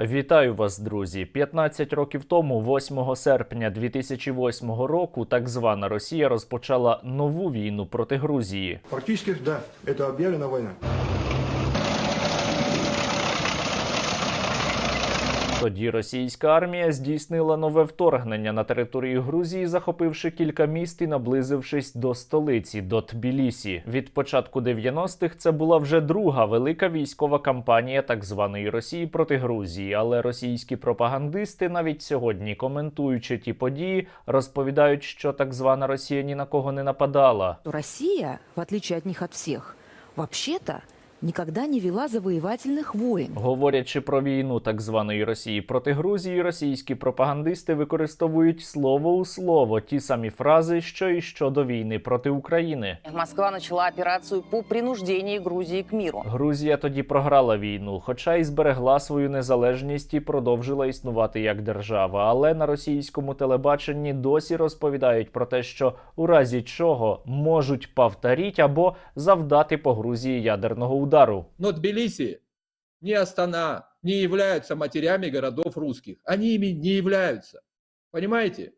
Вітаю вас, друзі! 15 років тому, 8 серпня 2008 року, так звана Росія розпочала нову війну проти Грузії. Практически, да, це об'явлена война. Тоді російська армія здійснила нове вторгнення на територію Грузії, захопивши кілька міст і наблизившись до столиці до Тбілісі. Від початку 90-х це була вже друга велика військова кампанія так званої Росії проти Грузії. Але російські пропагандисти навіть сьогодні, коментуючи ті події, розповідають, що так звана Росія ні на кого не нападала. Россия, в отличие от них от всех, вообще-то никогда не вела завоевательных войн. Говорячи про війну так званої Росії проти Грузії, російські пропагандисти використовують слово у слово ті самі фрази, що і щодо війни проти України. Москва начала операцию по принуждению Грузии к миру. Грузія тоді програла війну, хоча й зберегла свою незалежність і продовжила існувати як держава. Але на російському телебаченні досі розповідають про те, що у разі чого можуть повторіть або завдати по Грузії ядерного удару. Но Тбилиси, ни Астана не являются матерями городов русских. Они ими не являются. Понимаете?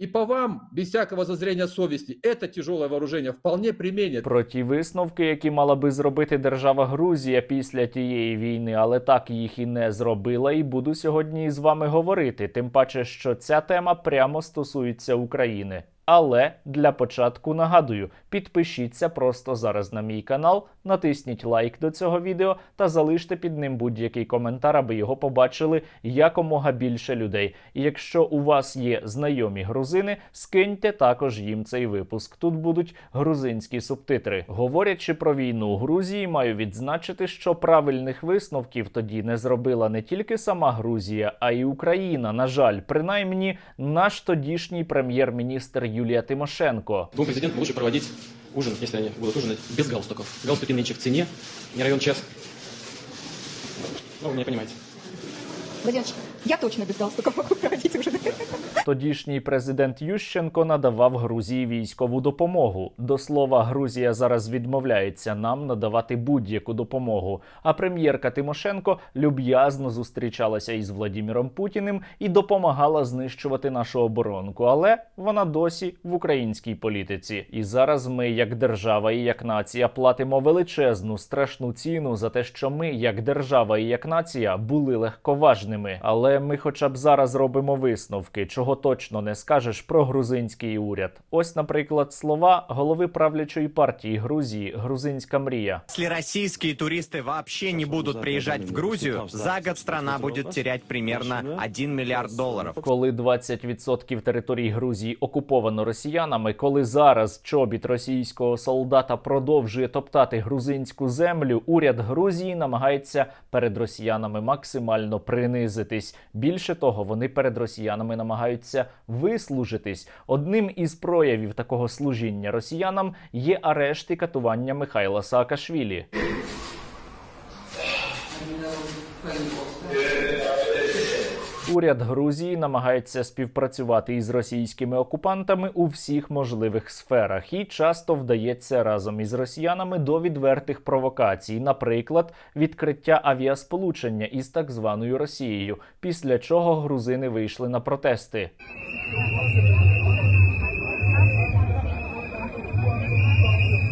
И по вам, без всякого зазрения совести, это тяжелое вооружение вполне применят. Про ті висновки, які мала би зробити держава Грузія після тієї війни, але так їх і не зробила, і буду сьогодні із вами говорити. Тим паче, що ця тема прямо стосується України. Але для початку нагадую: підпишіться просто зараз на мій канал, натисніть лайк до цього відео та залиште під ним будь-який коментар, аби його побачили якомога більше людей. І якщо у вас є знайомі грузини, скиньте також їм цей випуск. Тут будуть грузинські субтитри. Говорячи про війну у Грузії, маю відзначити, що правильних висновків тоді не зробила не тільки сама Грузія, а й Україна. На жаль, принаймні наш тодішній прем'єр-міністр Юлія Тимошенко. Двум президентам лучше проводить ужин, если они будут ужинать, без галстуков. Галстуки нынче в цене, не район час. Ну, вы меня понимаете. Владимирович, я точно без галстука могу проводить уже. Тодішній президент Ющенко надавав Грузії військову допомогу. До слова, Грузія зараз відмовляється нам надавати будь-яку допомогу. А прем'єрка Тимошенко люб'язно зустрічалася із Владіміром Путіним і допомагала знищувати нашу оборонку. Але вона досі в українській політиці. І зараз ми, як держава і як нація, платимо величезну страшну ціну за те, що ми, як держава і як нація, були легковажними. Але ми, хоча б зараз робимо висновки, чого точно не скажеш про грузинський уряд. Ось, наприклад, слова голови правлячої партії Грузії Грузинська мрія. Если российские туристы вообще не будут приезжать в Грузию, за год страна будет терять примерно 1 миллиард долларов. Коли 20% території Грузії окуповано росіянами, коли зараз чобіт російського солдата продовжує топтати грузинську землю, уряд Грузії намагається перед росіянами максимально принизитись. Більше того, вони перед росіянами намагаються вислужитись. Одним із проявів такого служіння росіянам є арешт і катування Михайла Саакашвілі. Уряд Грузії намагається співпрацювати із російськими окупантами у всіх можливих сферах і часто вдається разом із росіянами до відвертих провокацій, наприклад, відкриття авіасполучення із так званою Росією, після чого грузини вийшли на протести.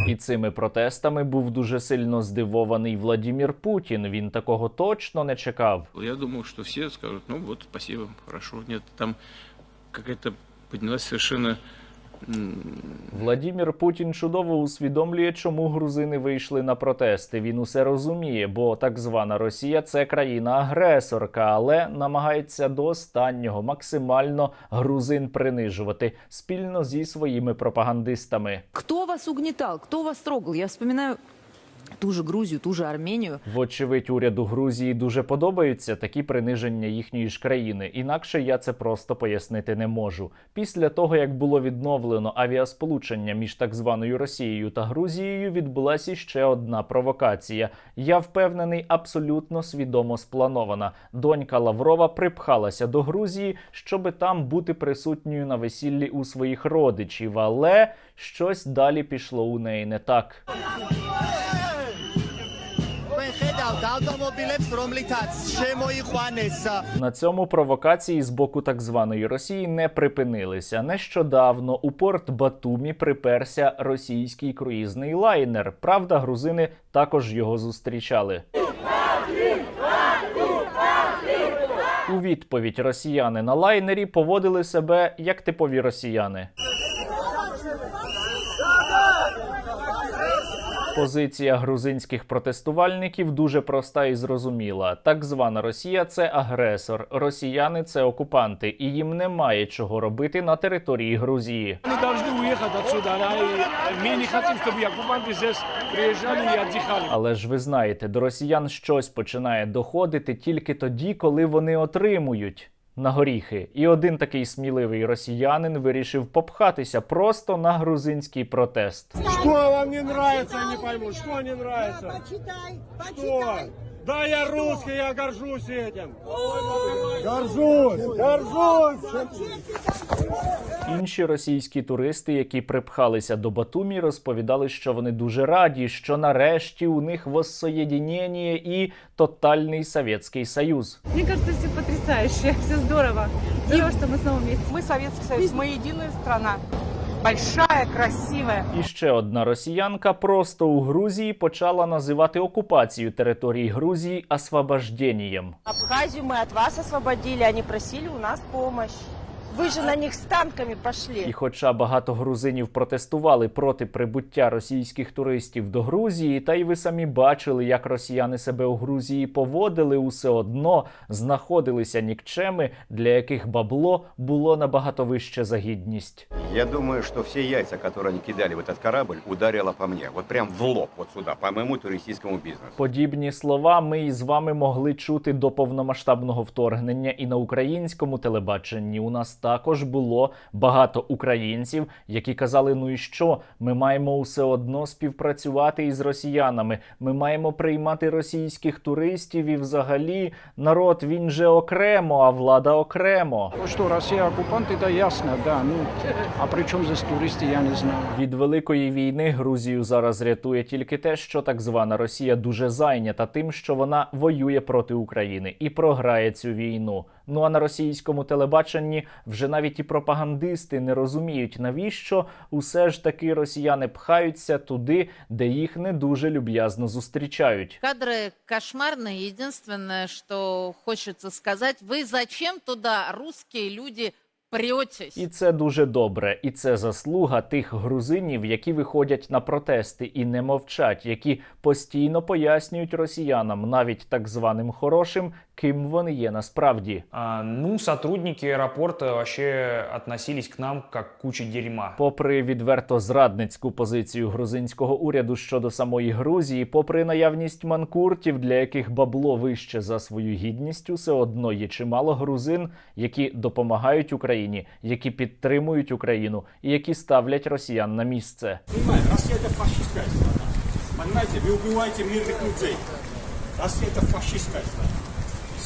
І цими протестами був дуже сильно здивований Владімір Путін. Він такого точно не чекав. Я думав, що всі скажуть, ну вот, спасибо, хорошо. Ні, там якась піднялася совершенно Владімір Путін чудово усвідомлює, чому грузини вийшли на протести. Він усе розуміє, бо так звана Росія це країна-агресорка, але намагається до останнього максимально грузин принижувати спільно зі своїми пропагандистами. Хто вас угнітав? Хто вас трогав? Я вспоминаю ту же Грузию, ту же Армению. Вочевидь, уряду Грузії дуже подобаються такі приниження їхньої ж країни. Інакше я це просто пояснити не можу. Після того, як було відновлено авіасполучення між так званою Росією та Грузією, відбулася ще одна провокація. Я впевнений, абсолютно свідомо спланована. Донька Лаврова припхалася до Грузії, щоби там бути присутньою на весіллі у своїх родичів, але щось далі пішло у неї не так. На цьому провокації з боку так званої Росії не припинилися. Нещодавно у порт Батумі приперся російський круїзний лайнер. Правда, грузини також його зустрічали. У відповідь росіяни на лайнері поводили себе як типові росіяни. Позиція грузинських протестувальників дуже проста і зрозуміла. Так звана Росія це агресор, росіяни це окупанти, і їм немає чого робити на території Грузії. Они должны уехать отсюда. да, и Мы не хотим, чтобы оккупанты здесь приезжали и отдыхали. Але ж ви знаєте, до росіян щось починає доходити тільки тоді, коли вони отримують. На горіхи, і один такий сміливий росіянин вирішив попхатися просто на грузинський протест. Що вам не подобається, я не пойму. що не нравится? Что? Да, я русский, я горжусь этим. Горжусь, горжусь. Інші російські туристи, які припхалися до Батумі, розповідали, що вони дуже раді, що нарешті у них воссоєдінення і тотальний Совєтський Союз. Мне кажется, все потрясающе, все здорово. Здорово, что мы снова вместе. Мы Советский Союз, мы единая страна. Большая, красивая. І ще одна росіянка просто у Грузії почала називати окупацію території Грузії освобожденням. Абхазію ми від вас освободили, они просили у нас помощь. Вы же на них с танками пошли. І хоча багато грузинів протестували проти прибуття російських туристів до Грузії, та й ви самі бачили, як росіяни себе у Грузії поводили, усе одно знаходилися нікчеми, для яких бабло було набагато вище за гідність. Я думаю, что все яйца, которые они кидали в этот корабль, ударило по мне. Вот прям в лоб, вот сюда, по моему туристическому бизнесу. Подібні слова ми із вами могли чути до повномасштабного вторгнення і на українському телебаченні. У нас також було багато українців, які казали: ну і що? Ми маємо усе одно співпрацювати із росіянами. Ми маємо приймати російських туристів, і взагалі народ він же окремо, а влада окремо. Что, Россия оккупант, это ясно, да. Ну, а при чем здесь туристы, я не знаю. Від великої війни Грузію зараз рятує тільки те, що так звана Росія дуже зайнята тим, що вона воює проти України і програє цю війну. Ну а на російському телебаченні вже навіть і пропагандисти не розуміють, навіщо усе ж таки росіяни пхаються туди, де їх не дуже люб'язно зустрічають. Кадры кошмарные. Единственное, что хочется сказать, вы зачем туда, русские люди, претесь? І це дуже добре, і це заслуга тих грузинів, які виходять на протести і не мовчать, які постійно пояснюють росіянам, навіть так званим хорошим, ким вони є насправді. ну, сотрудники аэропорта вообще относились к нам как к куче дерьма. Попри відверто зрадницьку позицію грузинського уряду щодо самої Грузії, попри наявність манкуртів, для яких бабло вище за свою гідність, усе одно є чимало грузин, які допомагають Україні, які підтримують Україну і які ставлять росіян на місце. Россия это фашистская страна. Понимаете, вы убиваете мирных людей. Россия это фашистская страна.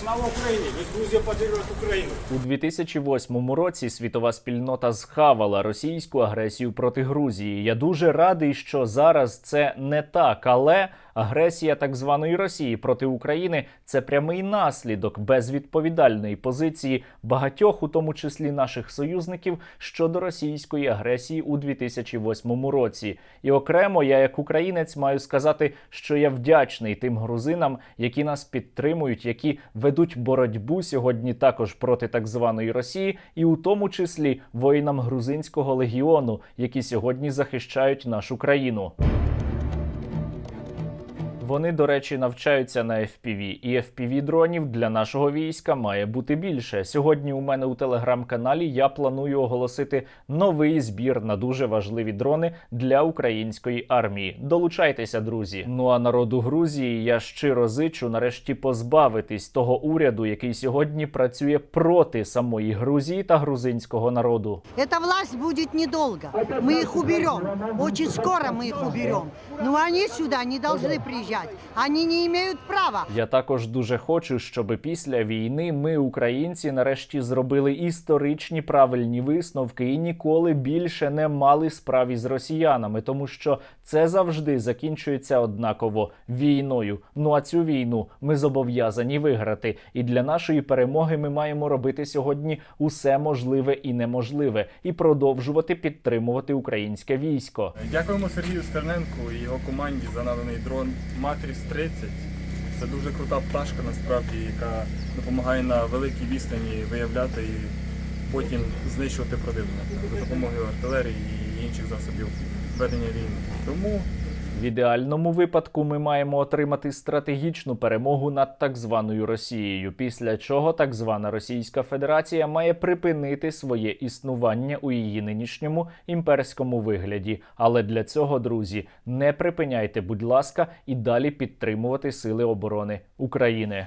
Слава Україні! ведь Грузія поддерживает Україну У 2008 році світова спільнота схавала російську агресію проти Грузії. Я дуже радий, що зараз це не так, але агресія так званої Росії проти України це прямий наслідок безвідповідальної позиції багатьох, у тому числі наших союзників, щодо російської агресії у 2008 році. І окремо я, як українець, маю сказати, що я вдячний тим грузинам, які нас підтримують, які ведуть боротьбу сьогодні також проти так званої Росії, і у тому числі воїнам грузинського легіону, які сьогодні захищають нашу країну. Вони, до речі, навчаються на FPV, і FPV дронів для нашого війська має бути більше. Сьогодні у мене у телеграм-каналі я планую оголосити новий збір на дуже важливі дрони для української армії. Долучайтеся, друзі. Ну а народу Грузії я щиро зичу нарешті позбавитись того уряду, який сьогодні працює проти самої Грузії та грузинського народу. Эта власть будет недолго. Мы их уберем. Очень скоро мы их уберем. Но они сюда не должны приезжать. защищать. Они не имеют права. Я також дуже хочу, щоб після війни ми, українці, нарешті зробили історичні правильні висновки і ніколи більше не мали справ із росіянами, тому що це завжди закінчується однаково війною. Ну а цю війну ми зобов'язані виграти. І для нашої перемоги ми маємо робити сьогодні усе можливе і неможливе, і продовжувати підтримувати українське військо. Дякуємо Сергію Стерненку і його команді за наданий дрон Матріс 30. Це дуже крута пташка, насправді, яка допомагає на великій відстані виявляти і потім знищувати противника за допомогою артилерії і інших засобів ведення війни. Тому В ідеальному випадку ми маємо отримати стратегічну перемогу над так званою Росією, після чого так звана Російська Федерація має припинити своє існування у її нинішньому імперському вигляді. Але для цього, друзі, не припиняйте, будь ласка, і далі підтримувати Сили оборони України.